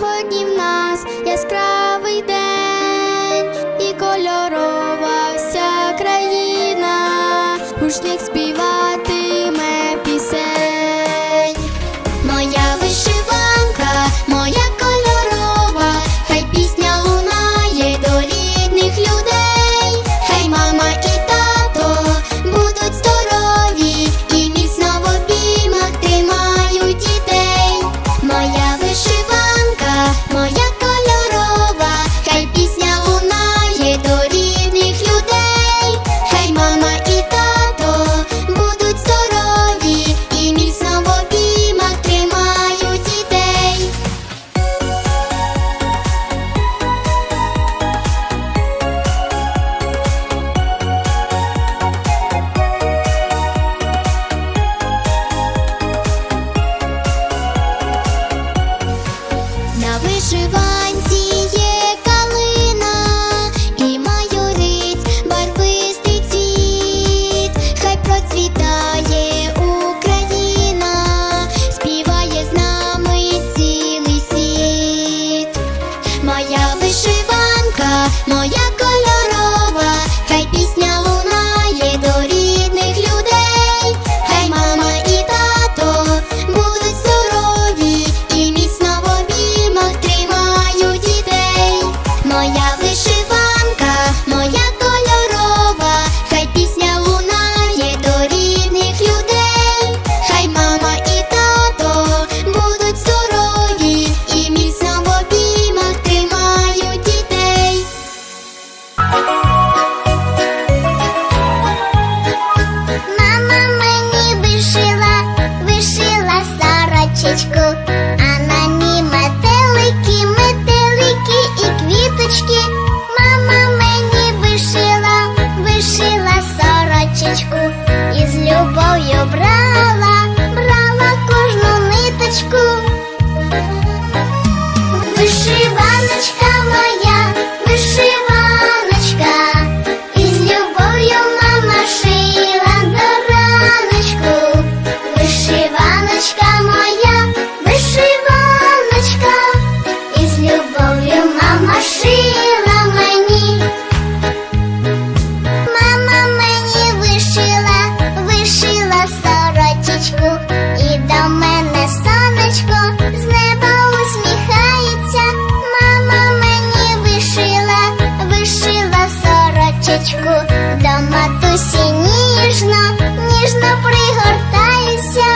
Сьогодні в нас яскравий день і кольорова вся країна, гучних співати. Моя до матусі ніжно, ніжно пригортаюся.